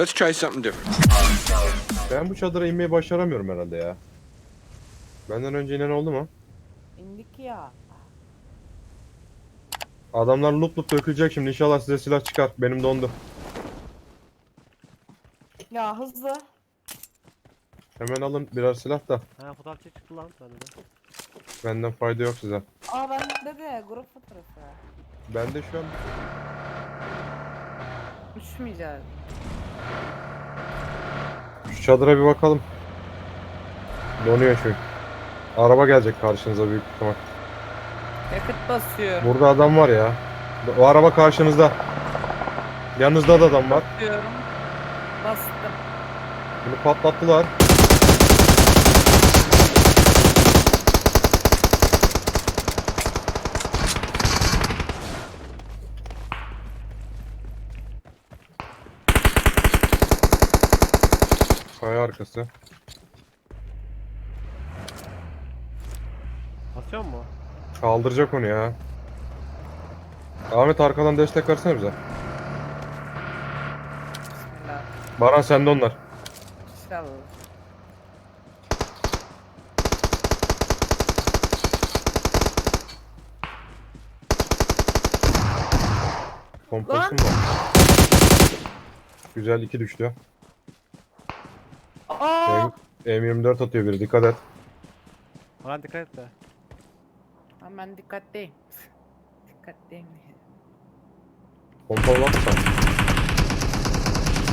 Let's try something different. Ben bu çadıra inmeyi başaramıyorum herhalde ya. Benden önce inen oldu mu? İndik ya. Adamlar loot loot dökülecek şimdi inşallah size silah çıkar. Benim dondu. Ya hızlı. Hemen alın birer silah da. Ha fotoğrafçı çıktı lan bende de. Benden fayda yok size. Aa bende de grup fotoğrafı. Bende şu an Uçmayacağız. Şu çadıra bir bakalım. Donuyor çünkü. Araba gelecek karşınıza büyük ihtimal. Yakıt basıyor. Burada adam var ya. O araba karşınızda. Yanınızda da adam var. Basıyorum. Bastım. Bunu patlattılar. Kaya arkası. Basıyor mu? Kaldıracak onu ya. Ahmet arkadan destek versene bize. Bismillah. Baran sende onlar. Lan! mı var? Güzel iki düştü. Aa! M- M24 atıyor biri dikkat et. Orhan dikkat et de. Hemen dikkatliyim. Dikkatliyim. Pompalı atsan.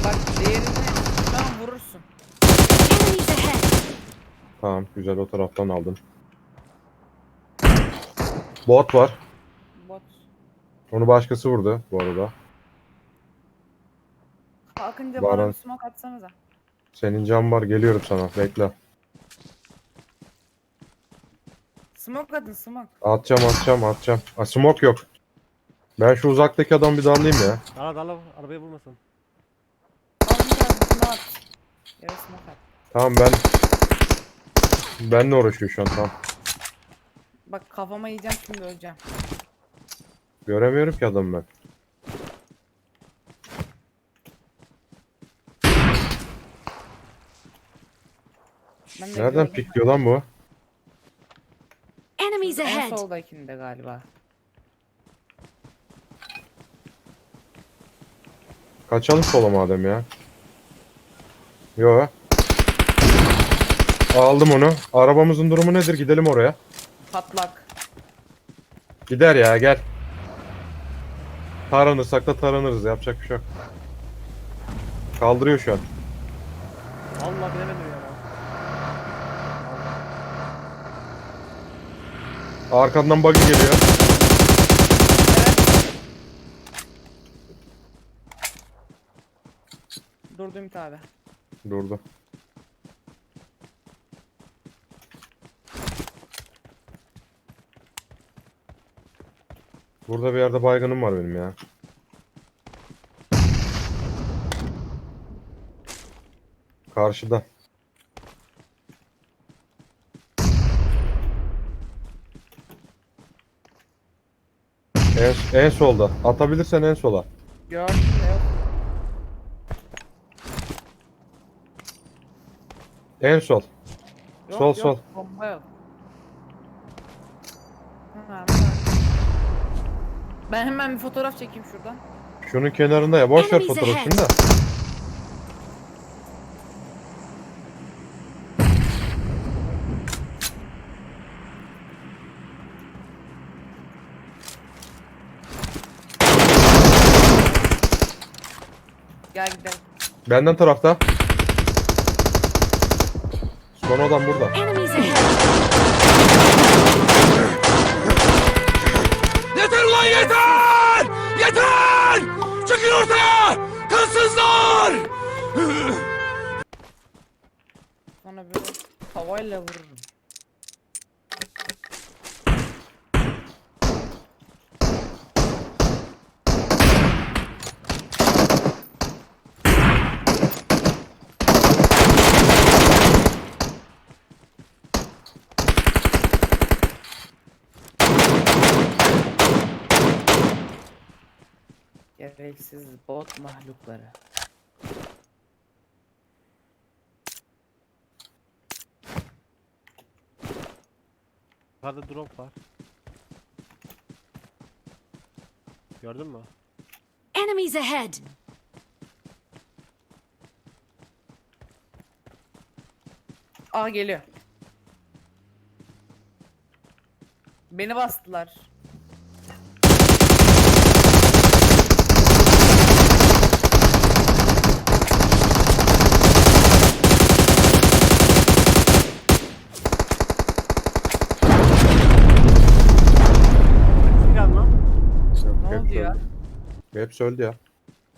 Bak diğerini tam vurursun. Enemies ahead! Tamam güzel o taraftan aldın. Bot var. Bot. Onu başkası vurdu bu arada. Kalkınca Baran. bana bir smoke atsanıza. Senin can var geliyorum sana bekle. Smoke atın smoke. Atacağım atacağım atacağım. A, smoke yok. Ben şu uzaktaki adamı bir darlayayım ya. Dala dala arabayı vurmasın. Kalkınca smoke at. Yere smoke at. Tamam ben benle uğraşıyor şu an tamam. Bak kafama yiyeceğim şimdi öleceğim. Göremiyorum ki adamı ben. Ben de Nereden gördüm. pikliyor lan bu? Enemies En ahead! soldakinde galiba. Kaçalım sola madem ya. Yo. Aldım onu. Arabamızın durumu nedir? Gidelim oraya. Patlak. Gider ya gel. Taranırsak da taranırız. Yapacak bir şey yok. Kaldırıyor şu an. Vallahi bilemedim ya. Arkandan buggy geliyor. Durdu Ümit abi. Durdu. Burada bir yerde baygınım var benim ya. Karşıda. En, solda. Atabilirsen en sola. Gördüm yok. En sol. Yok, Sol, yok, sol. Bomba yok. Ben hemen bir fotoğraf çekeyim şuradan. Şunun kenarında ya. Boş ver fotoğrafını da. Gel gidelim. Benden tarafta. Son adam burada. Enemies ahead! Yeter ulan yeter! Yeter! Çıkın ortaya! Kansızlar! Sonra böyle tavayla vururum. Gereksiz bot mahlukları. Yukarıda drop var. Gördün mü? Enemies ahead. Aa geliyor. Beni bastılar. Hepsi öldü ya.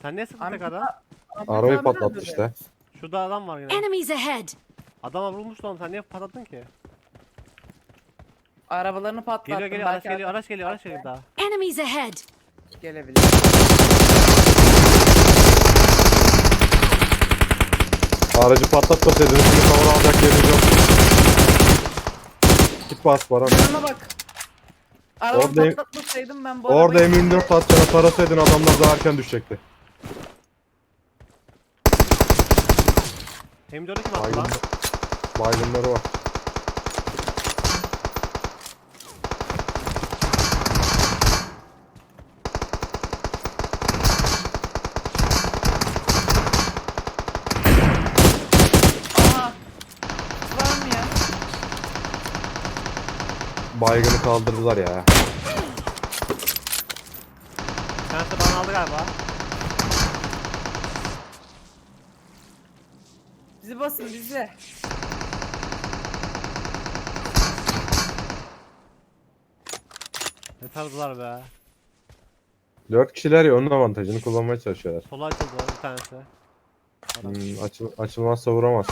Sen Ahmet tekrardan? Ahmet Arabayı patlattı işte. Şurada adam var yine. Enemies ahead! Adama vurmuştu oğlum sen niye patlattın ki? Arabalarını patlattım. Geliyor geliyor araç belki geliyor araç geliyor araç geliyor daha. Enemies ahead! Gelebilir. Aracı patlatmasaydınız şimdi cover alacak yeriniz yok. Git bas Baran. Canına bak. Araba Orada- patlatmasaydım ben bu Orada arabayı... M24 atacağına tarasaydın adamlar daha erken düşecekti. M4'ü kim attı lan? Baygın, baygınları var. Aha. Var mı ya? Baygını kaldırdılar ya. Tanesi bana aldı galiba. Bizi basın bizi. Ne sardılar be. 4 kişiler ya onun avantajını kullanmaya çalışıyorlar. Sola açıldı bir tanesi. Adam. Hmm, açıl, açılmazsa vuramaz.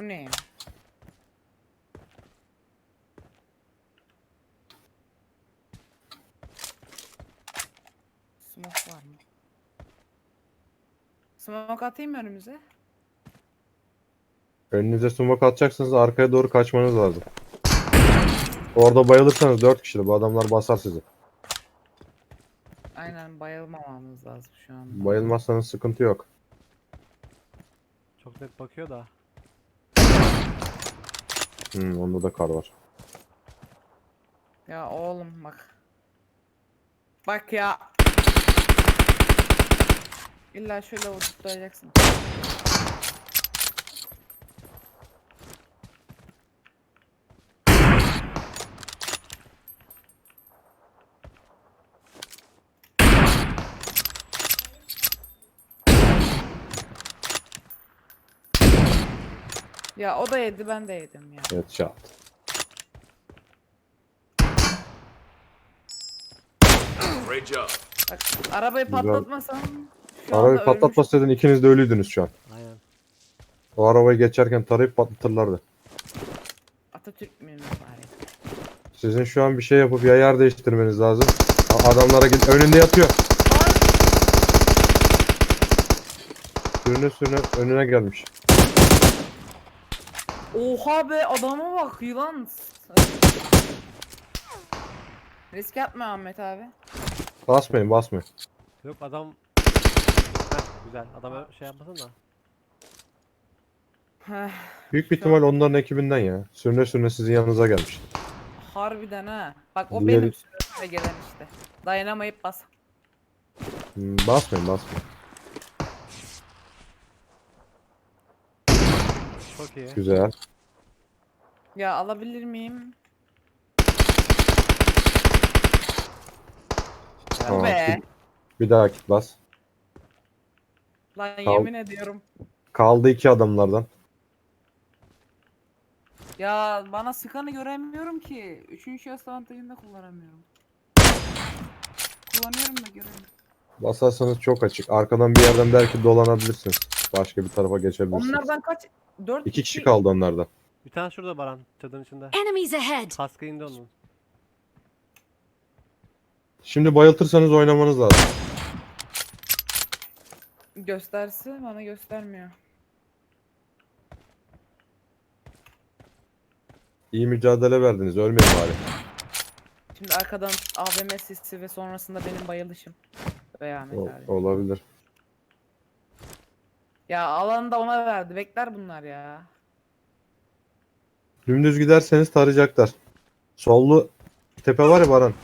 Bu ne ya? Smoke var mı? Smoke atayım mı önümüze? Önünüze smoke atacaksınız arkaya doğru kaçmanız lazım. Orada bayılırsanız 4 kişilik bu adamlar basar sizi. Aynen bayılmamamız lazım şu an. Bayılmazsanız sıkıntı yok. Çok net bakıyor da. Hmm, onda da kar var. Ya oğlum bak. Bak ya. İlla şöyle vurduracaksın. Ya o da yedi ben de yedim ya. Evet şat. Great job. Bak arabayı Güzel. patlatmasam şu anda Arabayı ölmüş- patlatmasaydın ikiniz de ölüydünüz şu an. Aynen. O arabayı geçerken tarayıp patlatırlardı. Atatürk müyüm bari? Sizin şu an bir şey yapıp ya yer değiştirmeniz lazım. A- Adamlara git önünde yatıyor. Sürüne sürüne önüne gelmiş. Oha be adama bak yılan. Risk yapma Ahmet abi. Basmayın basmayın. Yok adam... Güzel. Adam ö- şey yapmasın da. Heh, Büyük bir ihtimal onların ekibinden ya. Sürüne sürüne sizin yanınıza gelmiş. Harbiden ha. Bak o Diğeri- benim sürüme gelen işte. Dayanamayıp bas. Hmm, basmayın basmayın. Çok iyi. Güzel. Ya alabilir miyim? Tamam. Be. Bir, bir daha git bas. Lan Kal- yemin ediyorum. Kaldı iki adamlardan. Ya bana sıkanı göremiyorum ki. Üçüncü yas avantajını da kullanamıyorum. Kullanıyorum da göremiyorum. Basarsanız çok açık. Arkadan bir yerden belki dolanabilirsiniz. Başka bir tarafa geçebilirsiniz. Onlardan kaç? Dört İki kişi kaldı onlardan. Bir tane şurada Baran. Çadırın içinde. Enemies ahead! Kaskı indi onun. Şimdi bayıltırsanız oynamanız lazım. Göstersi bana göstermiyor. İyi mücadele verdiniz. Ölmeyin bari. Şimdi arkadan AVM sesi ve sonrasında benim bayılışım. Veya O- abi. olabilir. Ya alanı da ona verdi. Bekler bunlar ya. Dümdüz giderseniz tarayacaklar. Sollu tepe var ya Baran.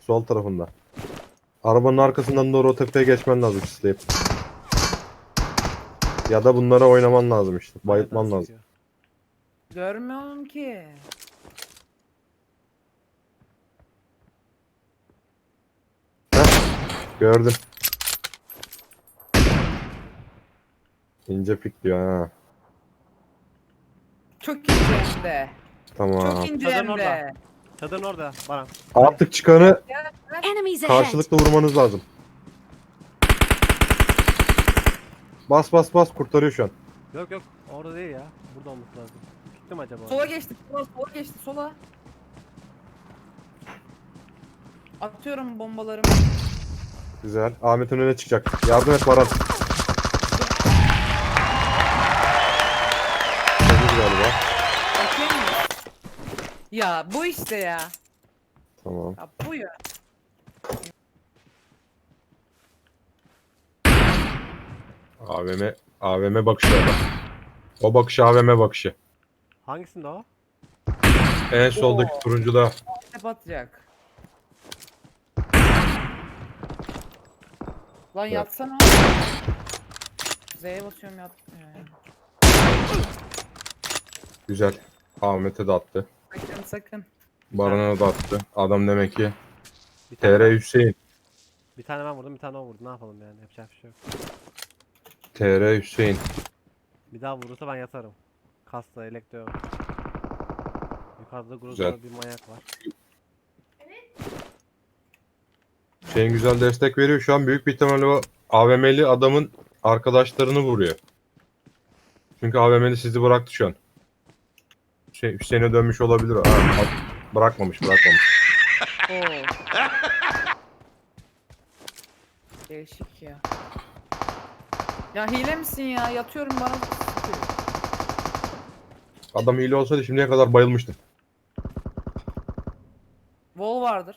Sol tarafında. Arabanın arkasından doğru o tepeye geçmen lazım sisleyip. Ya da bunlara oynaman lazım işte. Bayıltman lazım. Görmüyorum ki. Gördüm. İnce pik diyor ha. Çok ince hem de. Tamam. Çok ince hem de. orada. Çadırın orada Baran. Artık çıkanı Enemies ahead. karşılıklı vurmanız lazım. Bas bas bas kurtarıyor şu an. Yok yok orada değil ya. Burada olması lazım. Gittim acaba? Sola geçti. Sola, sola geçti. Sola. Atıyorum bombalarımı. Güzel. Ahmet'in önüne çıkacak. Yardım et Baran. Temiz galiba. Mi? Ya bu işte ya. Tamam. Ya bu ya. AVM AVM bakışı adam. O bakış AVM bakışı. Hangisinde o? En soldaki Oo. turuncuda. Hep atacak. Lan Evet. yatsana. Z'ye basıyorum yatmıyor ya. Güzel. Ahmet'e de attı. Sakın sakın. Baran'a da attı. Adam demek ki Bir tane, TR Hüseyin. bir tane ben vurdum bir tane o vurdu. Ne yapalım yani? Yapacak bir şey yok. TR Hüseyin. Bir daha vurursa ben yatarım. Kasta, elektro. Yukarıda Güzel. Groza'da bir manyak var. Hüseyin güzel destek veriyor. Şu an büyük bir ihtimalle o AVM'li adamın arkadaşlarını vuruyor. Çünkü AVM'li sizi bıraktı şu an. Şey, Hüseyin'e dönmüş olabilir. Ha, at- bırakmamış bırakmamış. Oo. Değişik ya. Ya hile misin ya? Yatıyorum bana. Adam hile olsaydı şimdiye kadar bayılmıştı. Wall vardır.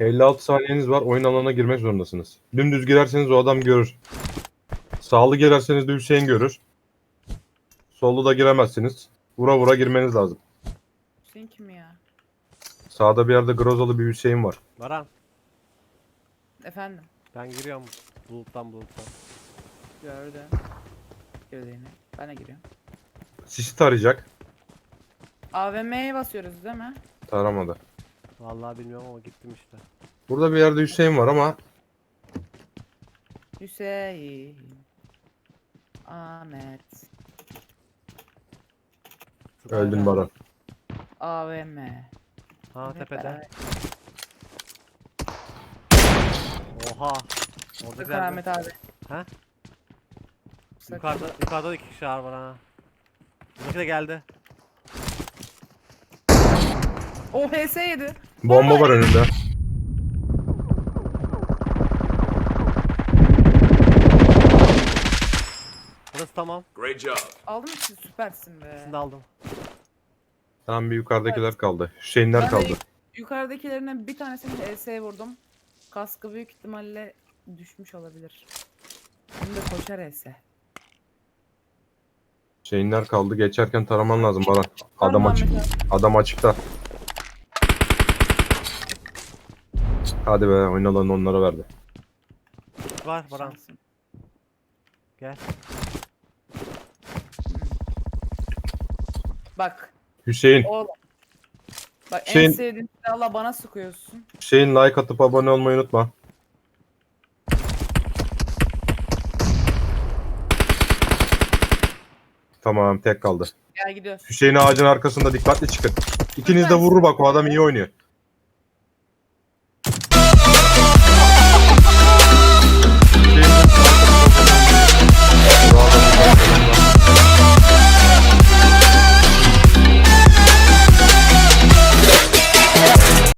56 saniyeniz var. Oyun alanına girmek zorundasınız. Dümdüz girerseniz o adam görür. Sağlı girerseniz de Hüseyin görür. Sollu da giremezsiniz. Vura vura girmeniz lazım. Hüseyin kim ya? Sağda bir yerde Grozalı bir Hüseyin var. Baran Efendim. ben giriyorum buluttan buluttan. Gördüm. Girdiğini. Ben de giriyorum. Sisi tarayacak. AVM'ye basıyoruz değil mi? Taramadı. Vallahi bilmiyorum ama gittim işte. Burada bir yerde Hüseyin var ama Hüseyin. Ahmet. öldün Baran. AVM. Ha tepede. Oha. Orada yerde- Ahmet abi. Ha? Sakın. Yukarıda, yukarıda da iki kişi var bana. ha. Buradaki de geldi. O HS yedi. Bomba var önünde. Burası tamam. Great job. Aldın mı siz? Süpersin be. De aldım. Tam bir yukarıdakiler kaldı. Ben de kaldı. Yukarıdakilerine bir tanesini HS vurdum. Kaskı büyük ihtimalle düşmüş olabilir. Şimdi de koşar HS. Hüseyinler kaldı. Geçerken taraman lazım Baran. Adam açık. Adam açıkta. Hadi be oyun alanını onlara verdi. Var Baran. Gel. Bak Hüseyin. oğlum. Bak en Şeyin- sevdiğin silahla bana sıkıyorsun. Hüseyin like atıp abone olmayı unutma. Tamam tek kaldı. Gel gidiyoruz. Hüseyin ağacın arkasında dikkatli çıkın. İkiniz de vurur bak o adam iyi oynuyor.